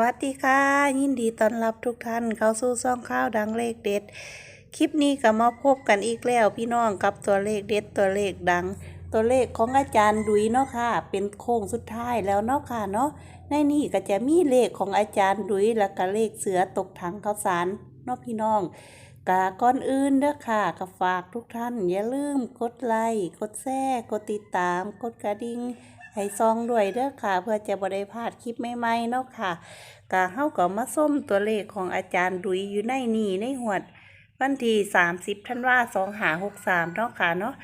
วัสดีค่ะ ยินดีต้อนรับทุกท่านเข้าสู่ซ่องข้าวดังเลขเด็ด คลิปนี้ก็มาพบกันอีกแล้วพี่น้องกับตัวเลขเด็ดตัวเลขดัง ตัวเลขของอาจารย์ดุยเนาะค่ะ เป็นโค้งสุดท้ายแล้วเนาะค่ะเนาะในนี้ก็จะมีเลขของอาจารย์ดุยแล้วก็เลขเสือตกถังข้าวสารเนาะพี่น้องกาก่อนอื่นเด้อค่ะก็ฝากทุกท่าน อย่าลืมกดไลค์กดแชร์กดติดตาม กดกระดิ่ง ให้ซองด้วยเด้อค่ะ เพื่อจะบ่ได้พลาดคลิปใหม่ๆเนาะค่ะกะเฮาก็มาส้มตัวเลขของอาจารย์ดุยอยู่ในนี่ในหวด วันที่30ธันวา2563เนาะค่ะเนาะ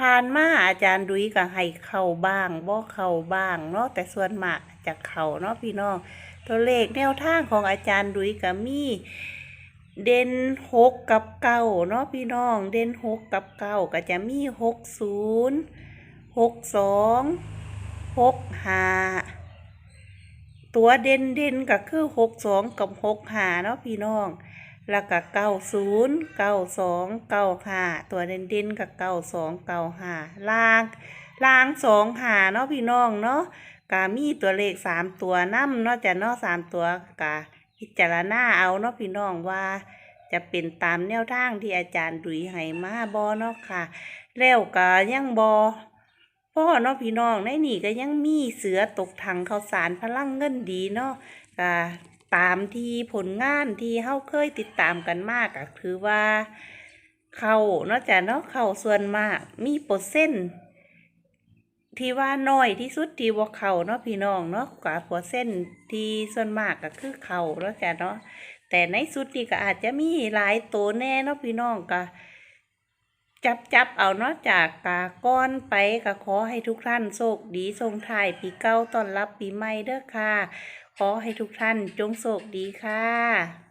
ผ่านๆมาอาจารย์ดุยก็ให้เข้าบ้างบ่เข้าบ้างเนาะแต่ส่วนมากจะเข้าเนาะพี่น้องตัวเลขแนวทางของอาจารย์ดุยก็มีเด่นหกกับเก้าเนาะพี่น้อง เด่นหกกับเก้าก็จะมีหกศูนย์หกสอง หกห้าตัวเด่นเด่นก็คือหกสองกับหกห้าเนาะพี่น้อง แล้วก็เก้าศูนย์เก้าสองเก้าห้าตัวเด่นเด่นกับเก้าสองเก้าห้าล่างล่างสองห้าเนาะพี่น้องเนาะกามีตัวเลขสามตัวนํเนาะจะเนาะสามตัวกาพิจารณาเอาเนาะพี่น้องว่า จะเป็นตามแนวทางที่อาจารย์ดุยให้มาบอเนาะค่ะ แล้วก็ยังบอ พ่อเนาะพี่น้องในนี่ก็ยังมีเสือตกถังข้าวสารพลังเงินดีเนาะก็ตามที่ผลงานที่เฮาเคยติดตามกันมากก็คือว่าเขาเนาะจ้ะเนาะเขาส่วนมากมีเปอร์เซ็นต์ที่ว่าน้อยที่สุดที่ว่าเขาเนาะพี่น้องเนาะกว่าเปอร์เซ็นต์ที่ส่วนมากก็คือเขาเนาะจ้ะเนาะแต่ในสุดนี่ก็อาจจะมีหลายตัวแน่เนาะพี่น้องก็ จับจับเอาเนาะจากกาก้อนไปก็ขอให้ทุกท่านโชคดีทรงถ่ายปีเก้าต้อนรับปีใหม่เด้อค่ะ ขอให้ทุกท่านจงโชคดีค่ะ